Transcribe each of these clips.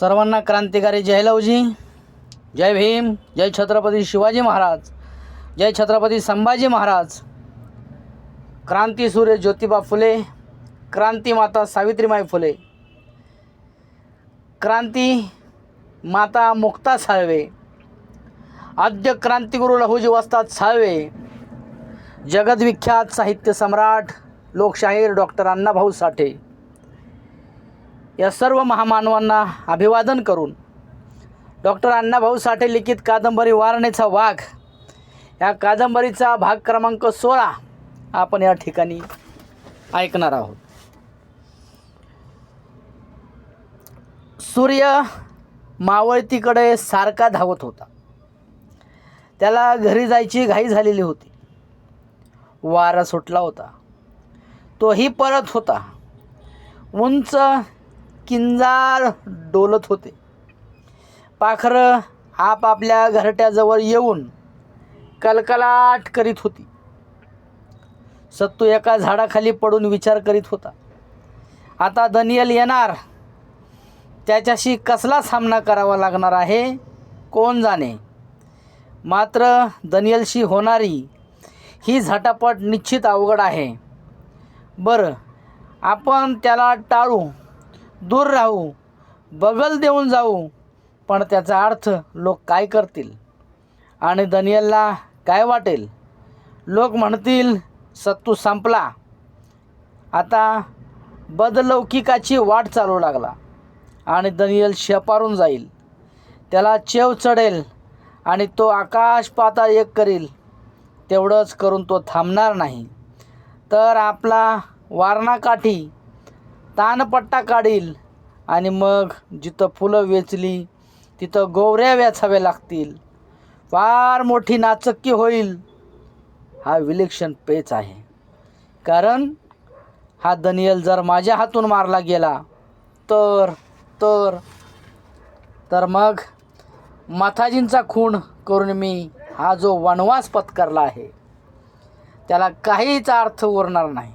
सर्वांना क्रांतिकारी जय लवजी जय भीम जय छत्रपती शिवाजी महाराज जय छत्रपती संभाजी महाराज. क्रांतीसूर्य ज्योतिबा फुले क्रांती माता सावित्रीमाई फुले. क्रांती माता मुक्ता साळवे. आद्य क्रांतिगुरू लहुजी वस्ताद साळवे. जगदविख्यात साहित्य सम्राट लोकशाहीर डॉक्टर अण्णाभाऊ साठे. या सर्व महामानवांना अभिवादन करून डॉक्टर अण्णाभाऊ साठे लिखित कादंबरी वारणेचा वाघ या कादंबरीचा भाग क्रमांक सोळा आपण या ठिकाणी ऐकणार आहोत. सूर्य मावळतीकडे सारखा धावत होता. त्याला घरी जायची घाई झालेली होती. वारा सुटला होता. तोही परत होता. उंच किंजाळ डोलत होते. पाखरं आपापल्या घरट्याजवळ येऊन कलकलाट करीत होती. सत्तू एका झाडाखाली पडून विचार करीत होता. आता दनियल येणार. त्याच्याशी कसला सामना करावा लागणार आहे? कोण जाणे? मात्र दनियलशी होणारी ही झटापट निश्चित अवघड आहे. बरं आपण त्याला टाळू. दूर राहू बगल देऊन जाऊ पण त्याचा अर्थ लोक काय करतील? आणि दनियलला काय वाटेल? लोक म्हणतील सत्तू संपला. आता बदलौकिकाची वाट चालू लागला आणि दनियल शेपारून जाईल. त्याला चेव चढेल आणि तो आकाश पाताळ एक करील. तेवढंच करून तो थांबणार नाही. तर आपला वारणाकाठी तानपट्टा काढील आणि मग जिथं फुलं वेचली तिथं गोवऱ्या वेचाव्या लागतील. फार मोठी नाचक्की होईल. हा विलक्षण पेच आहे. कारण हा दनियल जर माझ्या हातून मारला गेला तर तर तर मग माथाजींचा खून करून मी हा जो वनवास पत्करला आहे त्याला काहीच अर्थ उरणार नाही.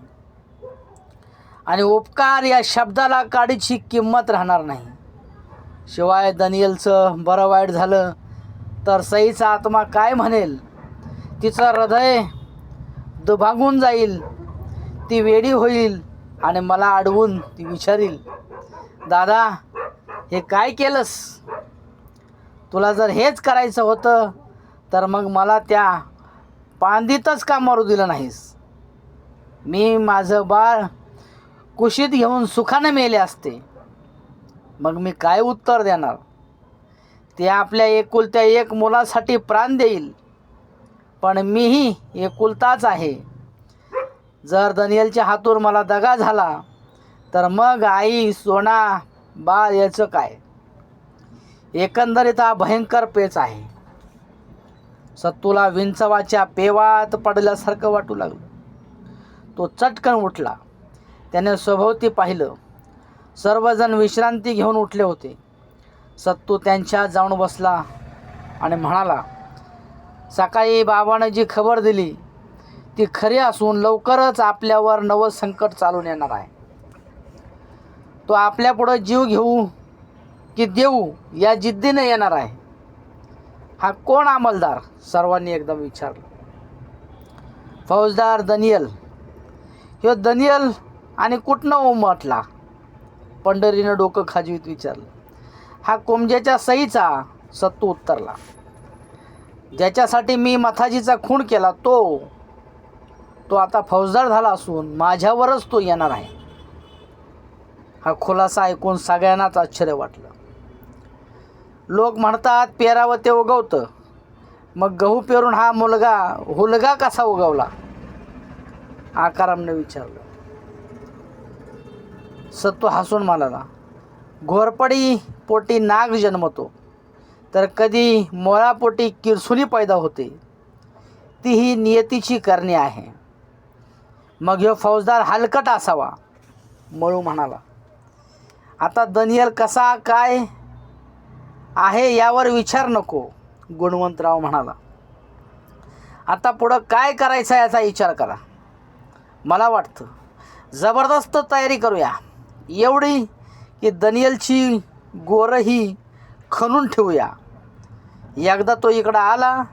आणि उपकार या शब्दाला काडीची किंमत राहणार नाही. शिवाय दनियलचं बरं वाईट झालं तर सईचा आत्मा काय म्हणेल? तिचं हृदय दुभागून जाईल ती वेडी होईल आणि मला अडवून ती विचारील. दादा हे काय केलंस? तुला जर हेच करायचं होतं तर मग मला त्या पांदीतच का मारू दिलं नाहीस? मी माझं बाळ कुशीत घेऊन सुखाने मेले असते. मग मी काय उत्तर देणार? ते आपल्या एकुलत्या एक मुलासाठी प्राण देईल. पण मीही एकुलताच आहे. जर दनियलच्या हातून मला दगा झाला तर मग आई सोना बाळ याचं काय? एकंदरीत हा भयंकर पेच आहे. सत्तूला विंचवाच्या पेवात पडल्यासारखं वाटू लागलं. तो चटकन उठला. त्याने स्वभोवती पाहिलं. सर्वजण विश्रांती घेऊन उठले होते. सत्तू त्यांच्या जाऊन बसला आणि म्हणाला सकाळी बाबानं जी खबर दिली ती खरी असून लवकरच आपल्यावर नवं संकट चालून येणार आहे. तो आपल्यापुढं जीव घेऊ की देऊ या जिद्दीने येणार आहे. हा कोण अंमलदार? सर्वांनी एकदम विचारलं. फौजदार दनियल. ह्यो दनियल आणि कुठनं उमटला? पंढरीनं डोकं खाजवीत विचारलं. हा कोमजेच्या सईचा सत्तू उत्तरला. ज्याच्यासाठी मी मथाजीचा खून केला तो तो आता फौजदार झाला असून माझ्यावरच तो येणार आहे. हा खुलासा ऐकून सगळ्यांनाच आश्चर्य वाटलं. लोक म्हणतात पेरावं ते उगवतं. मग गहू पेरून हा मुलगा हुलगा कसा उगवला? आकारामने विचारलं. सत्व हसून म्हणाला घोरपडी पोटी नाग जन्मतो. तर कधी मोळापोटी किरसुली पैदा होते. ती ही नियतीची करणे आहे. मग ह्यो फौजदार हलकट असावा मळू म्हणाला. आता दनियल कसा काय आहे यावर विचार नको गुणवंतराव म्हणाला. आता पुढं काय करायचं याचा विचार करा. मला वाटतं जबरदस्त तयारी करूया. एवढी की दनियलची गोरही खणून ठेवूया. एकदा तो इकडं आला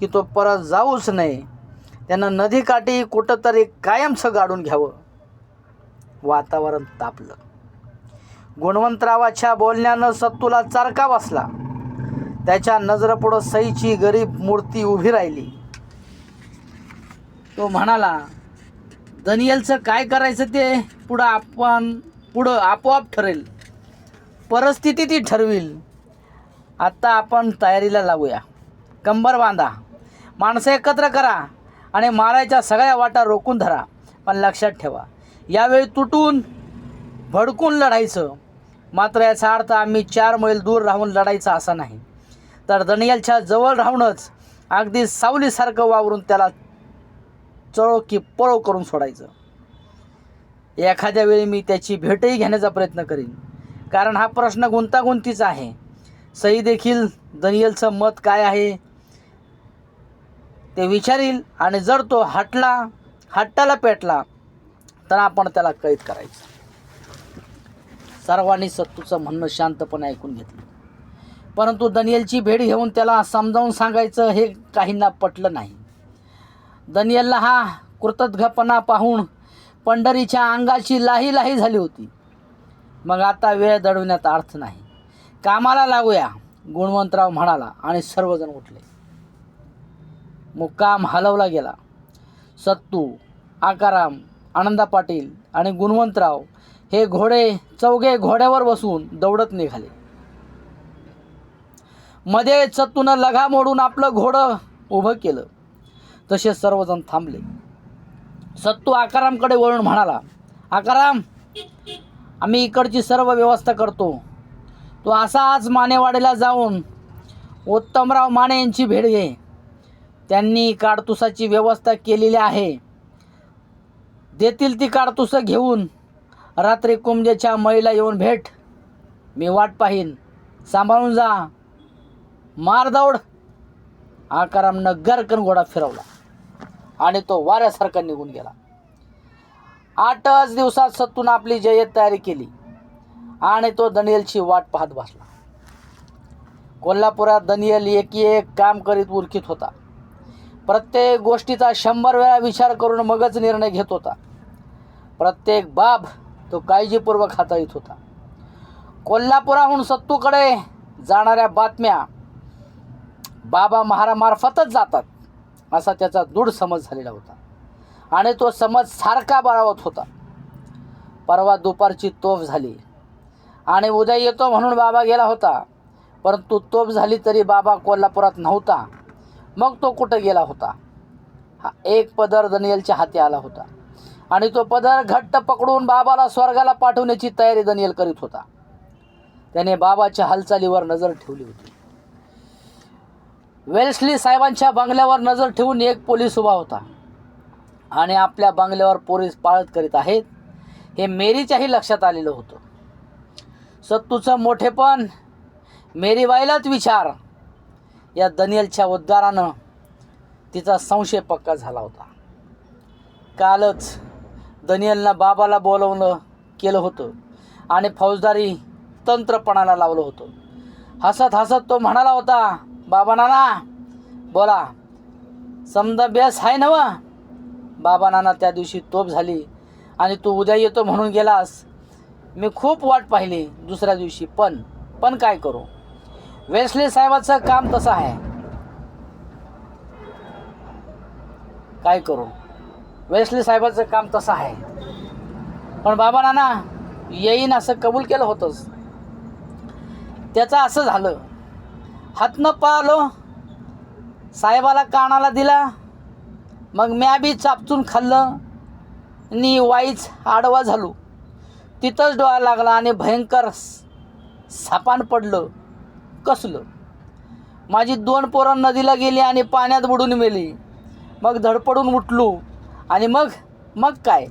की तो परत जाऊच नाही. त्यानं नदीकाठी कुठंतरी कायमचं गाडून घ्यावं. वातावरण तापलं. गुणवंतरावाच्या बोलण्यानं सत्तूला चारका बसला. त्याच्या नजरेपुढं सईची गरीब मूर्ती उभी राहिली. तो म्हणाला दनियलचं काय करायचं ते? पुढं आपण पुढं आपोआप ठरेल. परिस्थिती ती ठरविल. आत्ता आपण तयारीला लागूया. कंबर बांधा. माणसं एकत्र करा आणि मारायच्या सगळ्या वाटा रोखून धरा. पण लक्षात ठेवा यावेळी तुटून भडकून लढायचं. मात्र याचा अर्थ आम्ही चार मैल दूर राहून लढायचं असा नाही. तर दनियलच्या जवळ राहूनच अगदी सावलीसारखं वावरून त्याला चळो की पळो करून सोडायचं. एखाद्या वेळी मी त्याची भेटही घेण्याचा प्रयत्न करीन. कारण हा प्रश्न गुंतागुंतीचा आहे. सई देखील दनियलचं मत काय आहे? ते विचारील आणि जर तो हटला हट्टाला पेटला तर आपण त्याला कैद करायचं. सर्वांनी सत्तूचं म्हणणं शांतपणे ऐकून घेतलं. परंतु दनियलची भेट घेऊन त्याला समजावून सांगायचं हे काहींना पटलं नाही. दनियलला हा कृतज्ञपणा पाहून पंढरीच्या अंगाची लाही लाही झाली होती. मग आता वेळ दडवण्यात अर्थ नाही. कामाला लागूया गुणवंतराव म्हणाला आणि सर्वजण उठले. मुक्काम हलवला गेला. सत्तू आकाराम आनंदा पाटील आणि गुणवंतराव हे घोडे चौघे घोड्यावर बसून दौडत निघाले. मध्ये सत्तूनं लघा मोडून आपलं घोडं उभं केलं. तसे सर्वजण थांबले. सत्तू आकारामकडे वळून म्हणाला आकाराम आम्ही इकडची सर्व व्यवस्था करतो. तो असा आज मानेवाडीला जाऊन उत्तमराव माने यांची भेट घे. त्यांनी काडतुसाची व्यवस्था केलेली आहे. देतील ती काडतुसं घेऊन रात्री कुंभजेच्या मळीला येऊन भेट. मी वाट पाहीन. सांभाळून जा. मारदौड आकारामनं गरकन घोडा फिरवला. आणि तो वाऱ्यासारखा निघून गेला. आठच दिवसात सत्तून आपली जय्यत तयारी केली आणि तो दनियलची वाट पाहत बसला. कोल्हापुरात दनियल एक एक काम करीत उरकीत होता. प्रत्येक गोष्टीचा शंभर वेळा विचार करून मगच निर्णय घेत होता. प्रत्येक बाब तो काळजीपूर्वक हाताळीत होता. कोल्हापुराहून सत्तूकडे जाणाऱ्या बातम्या बाबा महारामार्फतच जातात. असा त्याचा दृढ समज झालेला होता. आणि तो समज सारखा बळावत होता. परवा दुपारची तोफ झाली. आणि उद्या येतो म्हणून बाबा गेला होता. परंतु तोफ झाली तरी बाबा कोल्हापुरात नव्हता. मग तो कुठं गेला होता? हा एक पदर दनियलच्या हाती आला होता. आणि तो पदर घट्ट पकडून बाबाला स्वर्गाला पाठवण्याची तयारी दनियल करीत होता. त्याने बाबाच्या हालचालीवर नजर ठेवली होती. वेल्सली साहेबांच्या बंगल्यावर नजर ठेवून एक पोलीस उभा होता. आणि आपल्या बंगल्यावर पोलीस पाळत करीत आहेत हे मेरीच्याही लक्षात आलेलं होतं. सत्तूचं मोठेपण मेरीबाईलाच विचार या दनियलच्या उद्गारानं तिचा संशय पक्का झाला होता. कालच दनियलनं बाबाला बोलवणं केलं होतं. आणि फौजदारी तंत्रपणाला लावलं होतं. हसत हसत तो म्हणाला होता बाबा नाना बोला. समजा बेस आहे नव बाबा नाना त्या दिवशी तोप झाली. आणि तू उद्या येतो म्हणून गेलास. मी खूप वाट पाहिली दुसऱ्या दिवशी. पण पण काय करू? वेसले साहेबाचं काम तसं आहे. काय करू? वेसले साहेबाचं काम तसं आहे. पण बाबा नाना येईन असं कबूल केलं होतंच. त्याचं असं झालं. हातनं पाहलो. साहेबाला कानाला दिला. मग म्या बी चापचून खाल्लं. आणि वाईच आडवा झालो. तिथंच डोळा लागला आणि भयंकर सापान पडलं. कसलं? माझी दोन पोरं नदीला गेली आणि पाण्यात बुडून मेली. मग धडपडून उठलो. आणि मग मग काय?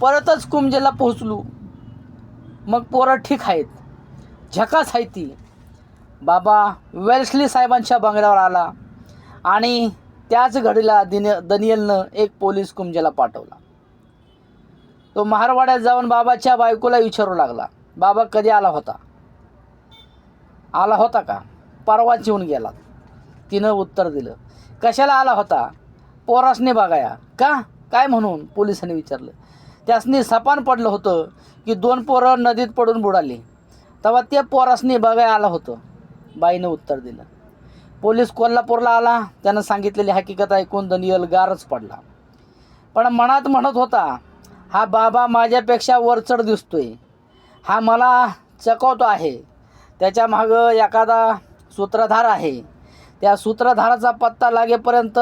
परतच कुंजेला पोहोचलो. मग पोरं ठीक आहेत. झकास आहे ती. बाबा वेल्सली साहेबांच्या बंगल्यावर आला आणि त्याच घडीला दिन दनियलनं एक पोलीस कुंजेला पाठवला. तो महारवाड्यात जाऊन बाबाच्या बायकोला विचारू लागला. बाबा कधी आला होता? आला होता का? परवाच येऊन गेला. तिनं उत्तर दिलं. कशाला आला होता? पोरासने बघाया. का? काय म्हणून? पोलिसांनी विचारलं. त्यासनी सपान पडलं होतं की दोन पोरं नदीत पडून बुडाली. तेव्हा ते पोरासनी बघायला आलं होतं. बाईनं उत्तर दिलं. पोलीस कोल्हापूरला आला. त्यानं सांगितलेली हकीकत ऐकून दनियल गारच पडला. पण मनात म्हणत होता हा बाबा माझ्यापेक्षा वरचढ दिसतोय. हा मला चकवतो आहे. त्याच्या मागं एखादा सूत्रधार आहे. त्या सूत्रधाराचा पत्ता लागेपर्यंत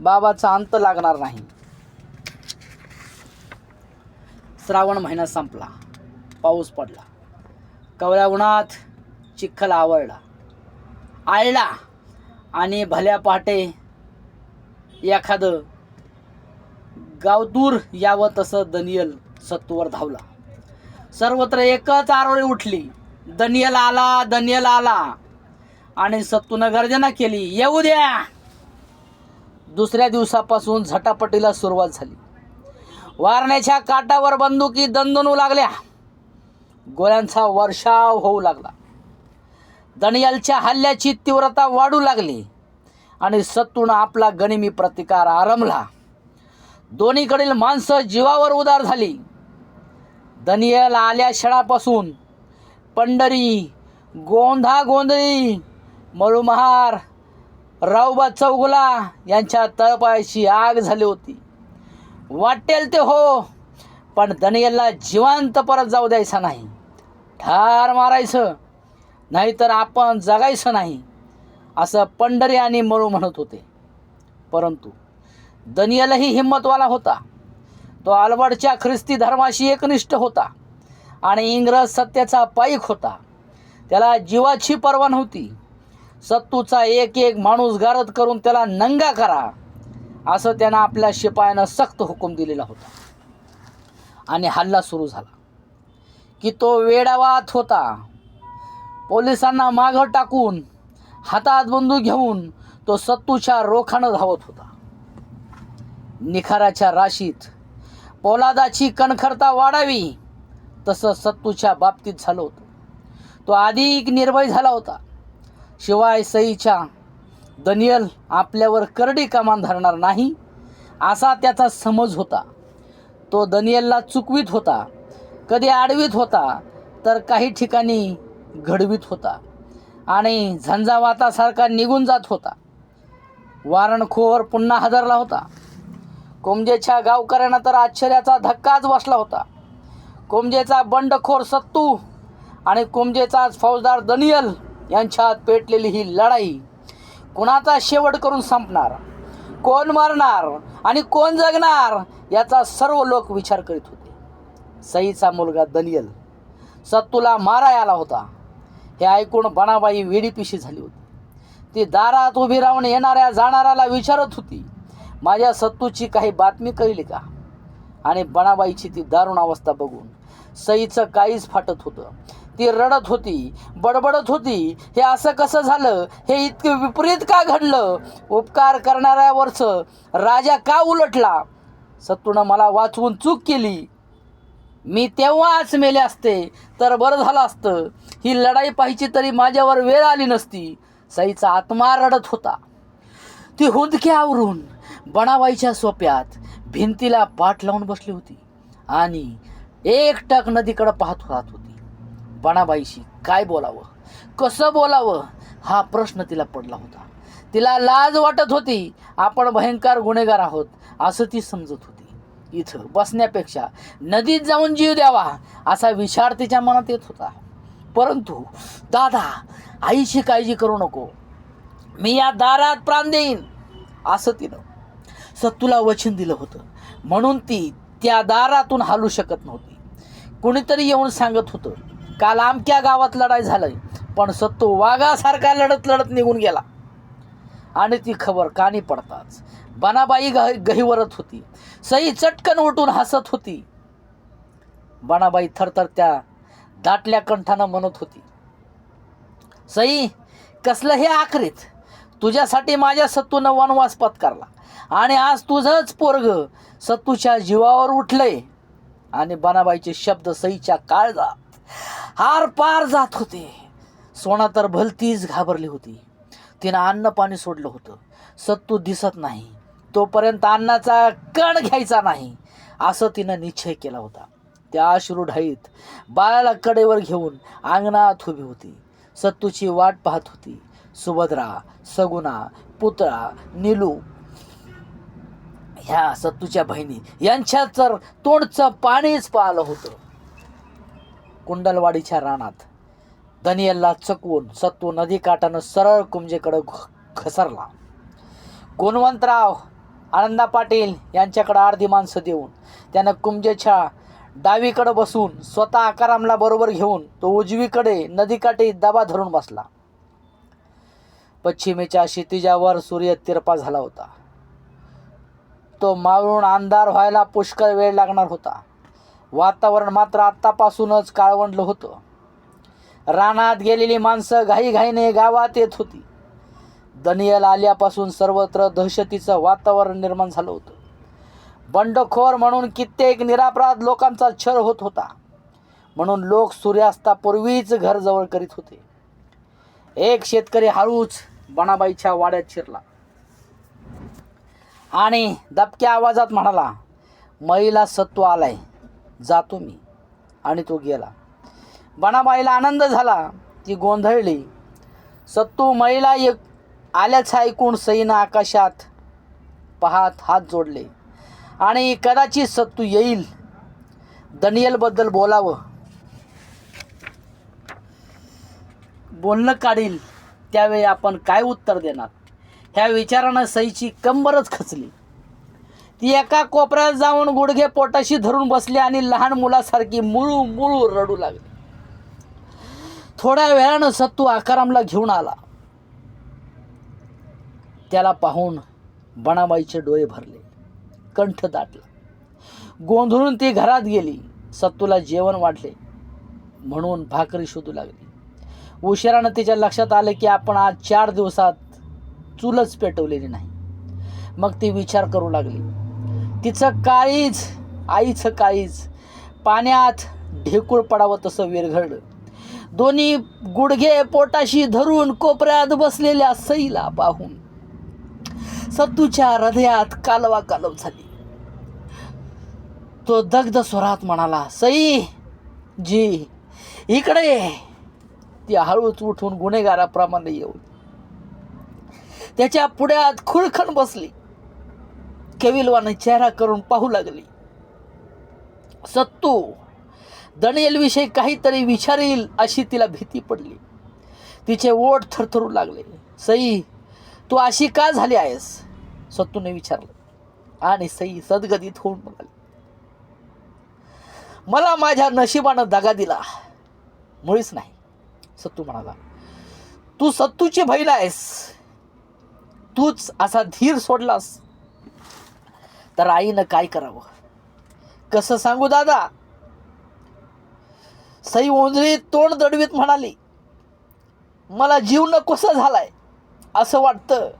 बाबाचा अंत लागणार नाही. श्रावण महिना संपला. पाऊस पडला. कवळ्या उन्हात चिखल आवळला. आळला आणि भल्या पहाटे एखादं गावदूर यावं तसं दनियल सत्तूवर धावला. सर्वत्र एकच आरोळी उठली. दनियल आला दनियल आला. आणि सत्तूनं गर्जना केली येऊ द्या. दुसऱ्या दिवसापासून झटापटीला सुरुवात झाली. वारण्याच्या काटावर बंदुकी दणदणू लागल्या. गोळ्यांचा वर्षाव होऊ लागला. दनियलच्या हल्ल्याची तीव्रता वाढू लागली आणि सत्तून आपला गनिमी प्रतिकार आरंभला. दोन्हीकडील माणसं जीवावर उदार झाली. दनियल आल्या क्षणापासून पंढरी गोंधा गोंधळी मळुमहार राऊबा चौगुला यांच्या तळपायाची आग झाली होती. वाटेल ते हो पण दनियलला जिवंत परत जाऊ द्यायचा नाही. ठार मारायचं. नाहीतर आपण जगायचं नाही असं पंढरी आणि मळू म्हणत होते. परंतु दनियलही हिंमतवाला होता. तो आलवाडच्या ख्रिस्ती धर्माशी एकनिष्ठ होता आणि इंग्रज सत्याचा पाईक होता. त्याला जीवाची पर्वा नव्हती. सत्तूचा एक एक माणूस गारद करून त्याला नंगा करा असं त्यानं आपल्या शिपायानं सक्त हुकूम दिलेला होता. आणि हल्ला सुरू झाला. की तो वेडावात होता. पोलिसांना मागं टाकून हातात बंदूक घेऊन तो सत्तूच्या रोखानं धावत होता. निखाराच्या राशीत पोलादाची कणखरता वाढावी तसं सत्तूच्या बाबतीत झालं होतं. तो अधिक निर्भय झाला होता. शिवाय सईच्या दनियल आपल्यावर करडी कमान धरणार नाही असा त्याचा समज होता. तो दनियलला चुकवीत होता कधी आडवीत होता तर काही ठिकाणी घडवीत होता आणि झंझावातासारखा निघून जात होता. वारणखोर पुन्हा हजरला होता. कोमजेच्या गावकऱ्यांना तर आश्चर्याचा धक्काच बसला होता. कोमजेचा बंडखोर सत्तू आणि कोमजेचाच फौजदार दनियल यांच्यात पेटलेली ही लढाई कुणाचा शेवट करून संपणार? कोण मरणार आणि कोण जगणार याचा सर्व लोक विचार करीत होते. सईचा मुलगा दनियल सत्तूला मारा आला होता. हे ऐकून बनाबाई वेडीपिशी झाली होती. ती दारात उभी राहून येणाऱ्या जाणाऱ्याला विचारत होती माझ्या सत्तूची काही बातमी कळली का? आणि बनाबाईची ती दारुण अवस्था बघून सईचं काहीच फाटत होतं. ती रडत होती बडबडत होती हे असं कसं झालं? हे इतकं विपरीत का घडलं? उपकार करणाऱ्यावरचं राजा का उलटला? सत्तूनं मला वाचवून चूक केली. मी तेव्हाच मेले असते तर बरं झालं असतं. ही लढाई पाहिजे तरी माझ्यावर वेळ आली नसती. सईचा आत्मा रडत होता. ती हुंदकी आवरून बनाबाईच्या सोप्यात भिंतीला पाठ लावून बसली होती आणि एकटक नदीकडं पाहत राहत होती. बनाबाईशी काय बोलावं कसं बोलावं हा प्रश्न तिला पडला होता. तिला लाज वाटत होती आपण भयंकर गुन्हेगार आहोत असं ती समजत होती. इथं बसण्यापेक्षा नदीत जाऊन जीव द्यावा असा विचार तिच्या मनात येत होता. परंतु दादा आईची काळजी करू नको. मी या दारात प्राण देईन. असं तिनं सत्तूला वचन दिलं होतं. म्हणून ती त्या दारातून हालू शकत नव्हती. कुणीतरी येऊन सांगत होतं काल आमक्या गावात लढाई झाली पण सत्तू वाघासारखा लढत लढत निघून गेला. आणि ती खबर कानी पडताच. बनाबाई गह गहिवरत होती. सई चटकन उठून हसत होती. बनाबाई थरथर त्या दाटल्या कंठानं म्हणत होती सई कसलं हे आखरीत? तुझ्यासाठी माझ्या सत्तूनं वनवास पत्कारला. आणि आज तुझंच पोरग सत्तूच्या जीवावर उठलंय. आणि बनाबाईचे शब्द सईच्या काळजात हार पार जात होते. सोना तर भलतीच घाबरली होती. तिनं अन्न पाणी सोडलं होतं. सत्तू दिसत नाही. तोपर्यंत अन्नाचा कण घ्यायचा नाही. असं तिनं निश्चय केला होता. त्या अश्रुढाईत बाळाला कडेवर घेऊन अंगणात उभी होती. सत्तूची वाट पाहत होती. सुभद्रा सगुणा पुतळा निलू ह्या सत्तूच्या बहिणी यांच्या तर तोंडचं पाणीच पाहिलं होतं. कुंडलवाडीच्या रानात दनियलला चकवून सत्व नदी काठानं सरळ कुंजेकडं घ- घसरला. गुणवंतराव आनंदा पाटील यांच्याकडं अर्धी माणसं देऊन त्यानं कुंजेच्या डावीकडं बसून स्वतः आकारामला बरोबर घेऊन तो उजवीकडे नदीकाठी दबा धरून बसला. पश्चिमेच्या क्षितिजावर सूर्य तिरपा झाला होता. तो मावळून अंधार व्हायला पुष्कळ वेळ लागणार होता. वातावरण मात्र आत्तापासूनच काळवंडलं होतं. रानात गेलेली माणसं घाईघाईने गावात येत होती. दनियल आल्यापासून सर्वत्र दहशतीचं वातावरण निर्माण झालं होतं. बंडखोर म्हणून कित्येक निरापराध लोकांचा छळ होत होता. म्हणून लोक सूर्यास्तापूर्वीच घर जवळ करीत होते. एक शेतकरी हळूच बनाबाईच्या वाड्यात शिरला. आणि दबक्या आवाजात म्हणाला महिला सत्व आलाय जातो मी आणि तो गेला. बनाबाईला आनंद झाला. ती गोंधळली. सत्तू महिला एक आल्याचं ऐकून सईनं आकाशात पाहात हात जोडले. आणि कदाचित सत्तू येईल. दनियलबद्दल बोलावं. बोलणं काढील. त्यावेळी आपण काय उत्तर देणार? ह्या विचारानं सईची कंबरच खचली. ती एका कोपऱ्यात जाऊन गुडघे पोटाशी धरून बसली आणि लहान मुलासारखी मुळू मुळू रडू लागली. थोड्या वेळानं सत्तू आकारामला घेऊन आला. त्याला पाहून बनाबाईचे डोळे भरले कंठ दाटला. गोंधळून ती घरात गेली. सत्तूला जेवण वाढले म्हणून भाकरी शोधू लागली. उशिरानं तिच्या लक्षात आलं की आपण आज चार दिवसात चूलच पेटवलेली नाही. मग ती विचार करू लागली. तिचं काळीज आईचं काळीज पाण्यात ढेकूळ पडावं तसं विरघडलं दोन्ही गुडघे पोटाशी धरून कोपऱ्यात बसलेल्या सईला पाहून सत्तूच्या हृदयात कालवा कालव झाली. तो दग्ध स्वरात म्हणाला सई जी इकडे ती हळूच उठून गुन्हेगाराप्रमाणे येऊन त्याच्या पुढ्यात खुळखण बसली. केविलवाने चेहरा करून पाहू लागली. सत्तू दणेलविषयी काहीतरी विचारील अशी तिला भीती पडली. तिचे ओठ थरथरू लागले. सई तू अशी का झाली आहेस? सत्तूने विचारलं. आणि सई सदगदित होऊन म्हणाली मला माझ्या नशिबानं दगा दिला. मुळीच नाही. सत्तू म्हणाला तू सत्तूची बहीण आहेस. तूच असा धीर सोडलास. तर आईनं काय करावं? कसं सांगू दादा? सई ओंजळी तोंड दडवीत म्हणाली मला जीव नकोसा झालाय? असं वाटतं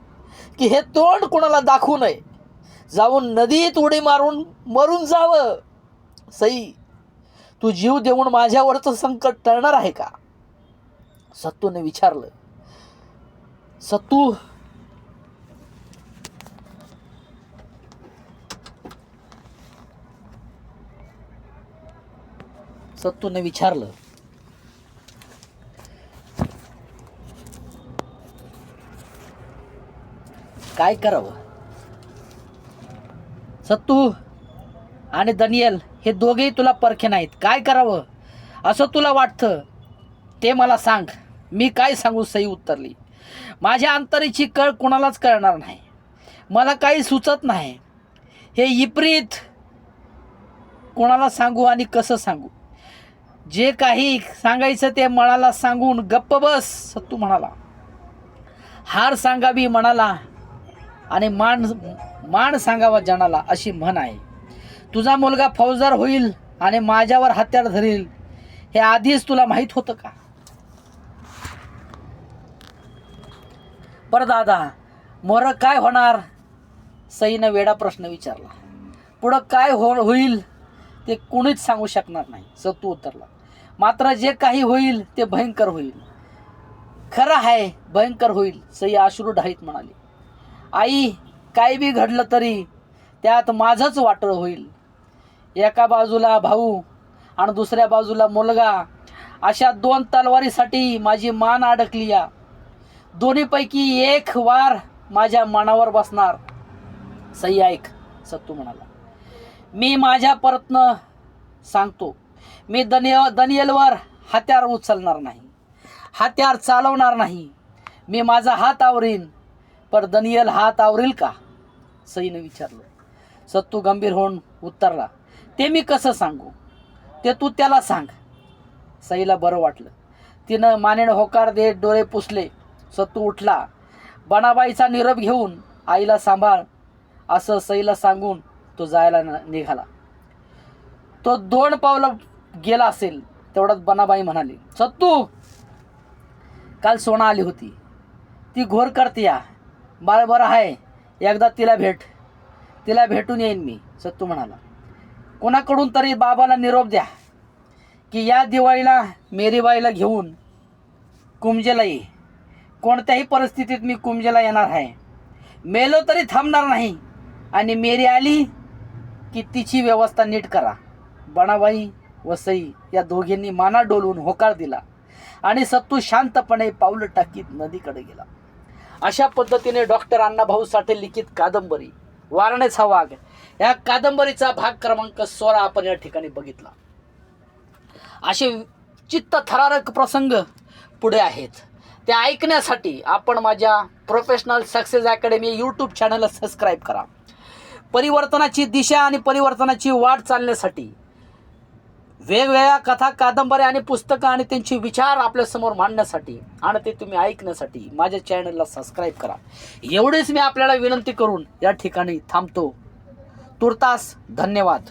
की हे तोंड कोणाला दाखवू नये. जाऊन नदीत उडी मारून मरून जावं. सई तू जीव देऊन माझ्यावरचं संकट टळणार आहे का? सत्तूने विचारलं. सत्तू सत्तूने विचारलं. काय करावं? सत्तू आणि दनियल हे दोघेही तुला परखे नाहीत. काय करावं? असं तुला वाटतं? ते मला सांग. मी काय सांगू सई उत्तरली. माझ्या अंतरीची कळ कुणालाच कळणार नाही. मला काही सुचत नाही. हे विपरीत कोणाला सांगू आणि कसं सांगू? जे काही सांगायचं ते मनाला सांगून गप्प बस सत्तू म्हणाला. हार सांगावी म्हणाला आणि मान मान सांगावा जनाला अशी म्हण आहे. तुझा मुलगा फौजदार होईल आणि माझ्यावर हत्यार धरील हे आधीच तुला माहीत होतं का? पर दादा मोर काय होणार? सईनं वेडा प्रश्न विचारला. पुढं काय हो होईल ते कोणीच सांगू शकणार नाही. सत्तू उत्तरला. मात्र जे काही होईल ते भयंकर होईल. खरं आहे भयंकर होईल सई अश्रू ढाईत म्हणाली. आई काय बी घडलं तरी त्यात माझंच वाटळ होईल. एका बाजूला भाऊ आणि दुसऱ्या बाजूला मुलगा अशा दोन तलवारीसाठी माझी मान अडकली या. दोन्हीपैकी एक वार माझ्या मनावर बसणार. सई ऐक सत्तू म्हणाला. मी माझ्या परतनं सांगतो. मी दनिय दनियलवर हत्यार उचलणार नाही. हत्यार चालवणार नाही. मी माझा हात आवरीन. पर दनियल हात आवरील का? सईनं विचारलं. सत्तू गंभीर होऊन उत्तरला ते मी कसं सांगू? ते तू त्याला सांग. सईला बरं वाटलं. तिनं मानेनं होकार देत डोळे पुसले. सत्तू उठला. बनाबाईचा निरोप घेऊन आईला सांभाळ. असं सईला सांगून तो जायला न- निघाला. तो दोन पावलं गेला असेल तेवढ्यात बनाबाई म्हणाली सत्तू काल सोना आली होती. ती घोर करते या. बाळ बरं आहे. एकदा तिला भेट. तिला भेटून येईन मी सत्तू म्हणाला. कोणाकडून तरी बाबाला निरोप द्या की या दिवाळीला मेरीबाईला घेऊन कुमजेला ये. कोणत्याही परिस्थितीत मी कुमजेला येणार आहे. मेलो तरी थांबणार नाही. आणि मेरी आली की तिची व्यवस्था नीट करा. बणाबाई व सई या दोघींनी माना डोलवून होकार दिला आणि सत्तू शांतपणे पाऊल टाकीत नदीकडे गेला. अशा पद्धतीने डॉक्टर अण्णाभाऊ साठे लिखित कादंबरी वारणेचा वाघ या कादंबरीचा भाग क्रमांक सोळा आपण या ठिकाणी बघितला. असे चित्त थरारक प्रसंग पुढे आहेत. ते ऐकण्यासाठी आपण माझ्या प्रोफेशनल सक्सेस अकॅडमी यूट्यूब चॅनलला सबस्क्राईब करा. परिवर्तनाची दिशा आणि परिवर्तनाची वाट चालण्यासाठी वेगवेगळ्या कथा कादंबऱ्या आणि पुस्तकं आणि त्यांचे विचार आपल्यासमोर मांडण्यासाठी आणि ते तुम्ही ऐकण्यासाठी माझ्या चॅनलला सबस्क्राईब करा. एवढेच मी आपल्याला विनंती करून या ठिकाणी थांबतो. तुर्तास धन्यवाद.